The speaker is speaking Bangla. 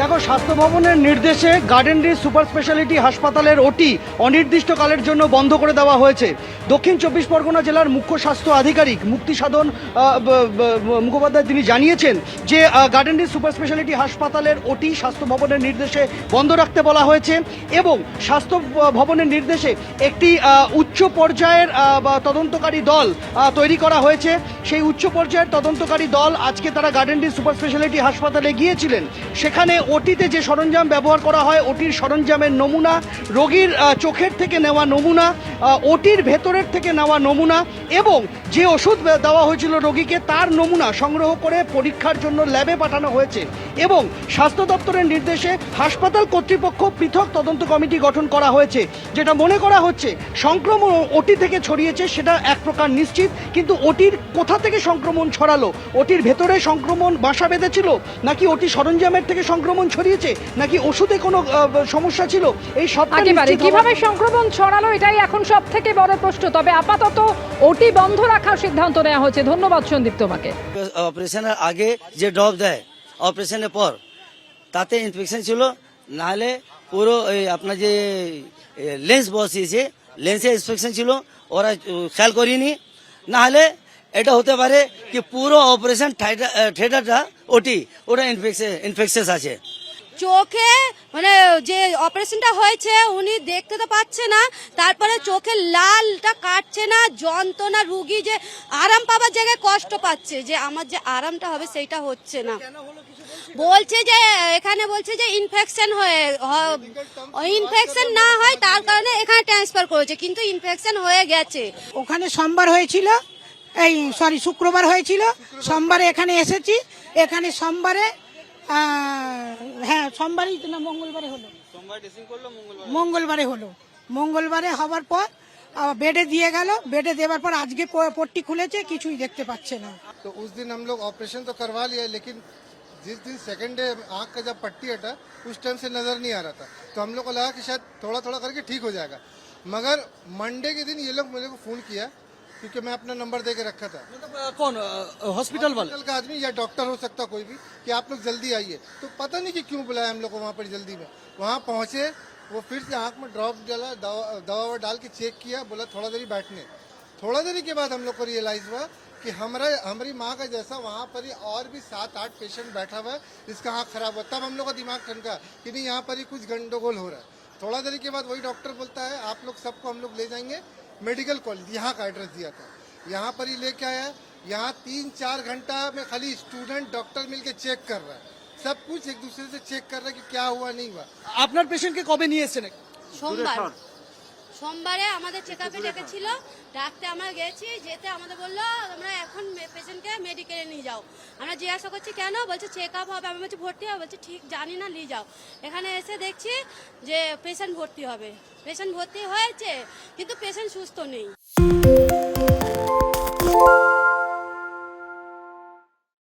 দেখো, স্বাস্থ্য ভবনের নির্দেশে গার্ডেনরি সুপার স্পেশালিটি হাসপাতালের ওটি অনির্দিষ্টকালের জন্য বন্ধ করে দেওয়া হয়েছে। দক্ষিণ চব্বিশ পরগনা জেলার মুখ্য স্বাস্থ্য আধিকারিক মুক্তি সাধন মুখোপাধ্যায় তিনি জানিয়েছেন যে গার্ডেনরি সুপার স্পেশালিটি হাসপাতালের ওটি স্বাস্থ্য ভবনের নির্দেশে বন্ধ রাখতে বলা হয়েছে এবং স্বাস্থ্য ভবনের নির্দেশে একটি উচ্চ পর্যায়ের তদন্তকারী দল তৈরি করা হয়েছে। সেই উচ্চ পর্যায়ের তদন্তকারী দল আজকে তারা গার্ডেনরি সুপার স্পেশালিটি হাসপাতালে গিয়েছিলেন। সেখানে ওটিতে যে সরঞ্জাম ব্যবহার করা হয়, ওটির সরঞ্জামের নমুনা, রোগীর চোখের থেকে নেওয়া নমুনা ওটির ভেতরের থেকে নেওয়া নমুনা এবং যে ওষুধ দেওয়া হয়েছিল রোগীকে তার নমুনা সংগ্রহ করে পরীক্ষার জন্য ল্যাবে পাঠানো হয়েছে এবং স্বাস্থ্য দপ্তরের নির্দেশে হাসপাতাল কর্তৃপক্ষ পৃথক তদন্ত কমিটি গঠন করা হয়েছে। যেটা মনে করা হচ্ছে সংক্রমণ ওটি থেকে ছড়িয়েছে সেটা এক প্রকার নিশ্চিত, কিন্তু ওটির কোথা থেকে সংক্রমণ ছড়ালো? ওটির ভেতরে সংক্রমণ বাসা বেঁধেছিল নাকি ওটি সরঞ্জামের থেকে সংক্রমণ ছড়িয়েছে? নাকি ওষুধে কোনো সমস্যা ছিল? এই সব একেবারে কীভাবে সংক্রমণ ছড়ালো এটাই এখন সব থেকে বড় প্রশ্ন। তবে আপাতত ওটি বন্ধ রাখার সিদ্ধান্ত নেওয়া হয়েছে। ধন্যবাদ সন্দীপ তোমাকে। অপারেশনের আগে যে ড্রপ দেয় অপারেশনের পর তাতে ইনফেকশন ছিল নাহলে পুরো এই আপনার যে লেন্স বসিয়েছে লেন্সে ইনফেকশন ছিল ওরা খেয়াল করিনি নাহলে এটা হতে পারে কি পুরো অপারেশন থিয়েটারটা ওটি ওটা ইনফেকশাস আছে। চোখে মানে যে অপারেশনটা হয়েছে উনি দেখতে তো পাচ্ছে না তারপরে চোখে লালটা কাটছে না যন্ত্রণা রুগী যে আরাম পাবার জায়গায় কষ্ট পাচ্ছে যে আমার যে আরামটা হবে সেইটা হচ্ছে না। বলছে? যে এখানে বলছে যে ইনফেকশন হয়ে ইনফেকশন না হয় তার কারণে এখানে ট্রান্সফার করেছে কিন্তু ইনফেকশন হয়ে গেছে। ওখানে সোমবার হয়েছিল? এই সরি শুক্রবার হয়েছিল সোমবারে এখানে এসেছি এখানে সোমবারে আহ, হ্যাঁ সোমবারই তো না মঙ্গলবারে হলো মঙ্গলবারে হলো মঙ্গলবারে হওয়ার পর আহ, বেডে দিয়ে গেল বেডে দেওয়ার পর আজকে প- পট্টি খুলেছে কিছুই দেখতে পাচ্ছে না तो उस दिन हम लोग ऑपरेशन तो करवा लिया लेकिन जिस दिन सेकंड डे आँख का जब पट्टी हटा उस टाइम से नज़र नहीं आ रहा था तो हम लोग को लगा कि शायद थोड़ा थोड़ा करके ठीक हो जाएगा मगर मंडे के दिन ये लोग मेरे को फ़ोन किया क्योंकि मैं अपना नंबर दे के रखा था। मतलब कौन हॉस्पिटल वाले? का आदमी या डॉक्टर हो सकता कोई भी कि आप लोग जल्दी आइए। तो पता नहीं कि क्यों बुलाया हम लोग को वहाँ पर जल्दी में। वहाँ पहुँचे वो फिर से आँख में ड्रॉप डाला दवा दवा डाल के चेक किया बोला थोड़ा देरी बैठने। थोड़ा देरी के बाद हम लोग को रियलाइज़ हुआ कि हमारा हमारी माँ का जैसा वहाँ पर ही और भी सात आठ पेशेंट बैठा हुआ है जिसका आँख खराब हुआ। तब हम लोग का दिमाग ठनका कि नहीं यहाँ पर ही कुछ गंडोगोल हो रहा है। थोड़ा देरी के बाद वही डॉक्टर बोलता है आप लोग सबको हम लोग ले जाएँगे। मेडिकल कॉलेज यहाँ का एड्रेस दिया था यहाँ पर ही लेके आया यहाँ तीन चार घंटा में खाली स्टूडेंट डॉक्टर मिलके चेक कर रहा है सब कुछ एक दूसरे से चेक कर रहा है कि क्या हुआ नहीं हुआ আপনার পেশেন্টকে কবে নিয়ে এসেছেন সোমবার সোমবারে আমাদের চেক আপে ডেকেছিল ডাকতে আমরা গেছি, যেতে আমাদের বলল আমরা এখন পেশেন্টকে মেডিকেলে নিয়ে যাও। আমরা জিজ্ঞাসা করছি, কেন? বলছে চেক আপ হবে। আমি বলছি, ভর্তি হবে? বলছে, ঠিক, জানি না, নিয়ে যাও। এখানে এসে দেখছি যে পেশেন্ট ভর্তি হবে। পেশেন্ট ভর্তি হয়েছে, কিন্তু পেশেন্ট সুস্থ নেই।